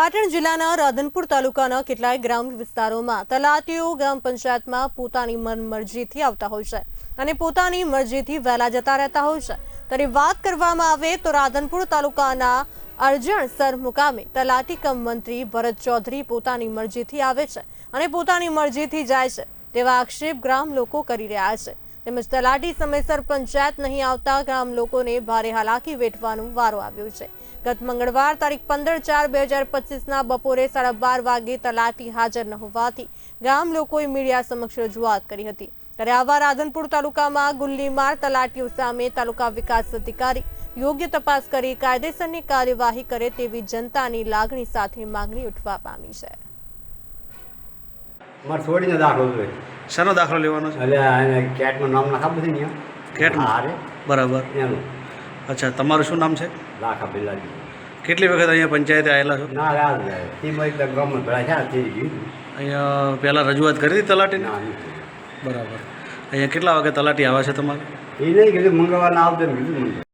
પાટણ જિલ્લાના રાધનપુર તાલુકાના કેટલાય ગ્રામ વિસ્તારોમાં તલાટીઓ ગ્રામ પંચાયતમાં પોતાની મનમરજીથી આવતા હોય છે અને પોતાની મરજીથી વહેલા જતા રહેતા હોય છે. ત્યારે વાત કરવામાં આવે તો રાધનપુર તાલુકાના અર્જણ સર મુકામે તલાટી કમ મંત્રી ભરત ચૌધરી પોતાની મરજીથી આવે છે અને પોતાની મરજીથી જાય છે તેવા આક્ષેપ ગ્રામ લોકો કરી રહ્યા છે. તેમજ તલાટી સમયસર પંચાયત નહીં આવતા ગ્રામ લોકોને ભારે હાલાકી વેઠવાનો વારો આવ્યો છે. ગત મંગળવાર તારીખ પંદર ચાર બે હજાર પચીસના બપોરે સાડા બાર વાગે તલાટી હાજર ન હોવાથી ગામ લોકોએ મીડિયા સમક્ષ રજૂઆત કરી હતી. ત્યારે આવા રાધનપુર તાલુકામાં ગુલ્લીમાર તલાટીઓ સામે તાલુકા વિકાસ અધિકારી યોગ્ય તપાસ કરી કાયદેસરની કાર્યવાહી કરે તેવી જનતાની લાગણી સાથે માંગણી ઉઠવા પામી છે. મારે છોડીને દાખલો જોઈએ શાનો દાખલો લેવાનો છે? એટલે કેટમાં નામ ના બધી ને કેટમાં? હારે બરાબર. એનું. અચ્છા તમારું શું નામ છે? લાખા પેલા કેટલી વખત અહીંયા પંચાયતે આવેલા છો? ના અહીંયા પહેલાં રજૂઆત કરી હતી તલાટીને? ના નહીં. બરાબર. અહીંયા કેટલા વાગે તલાટી આવે છે તમારે? એ નહીં કીધું મંગળવારના આવતો કીધું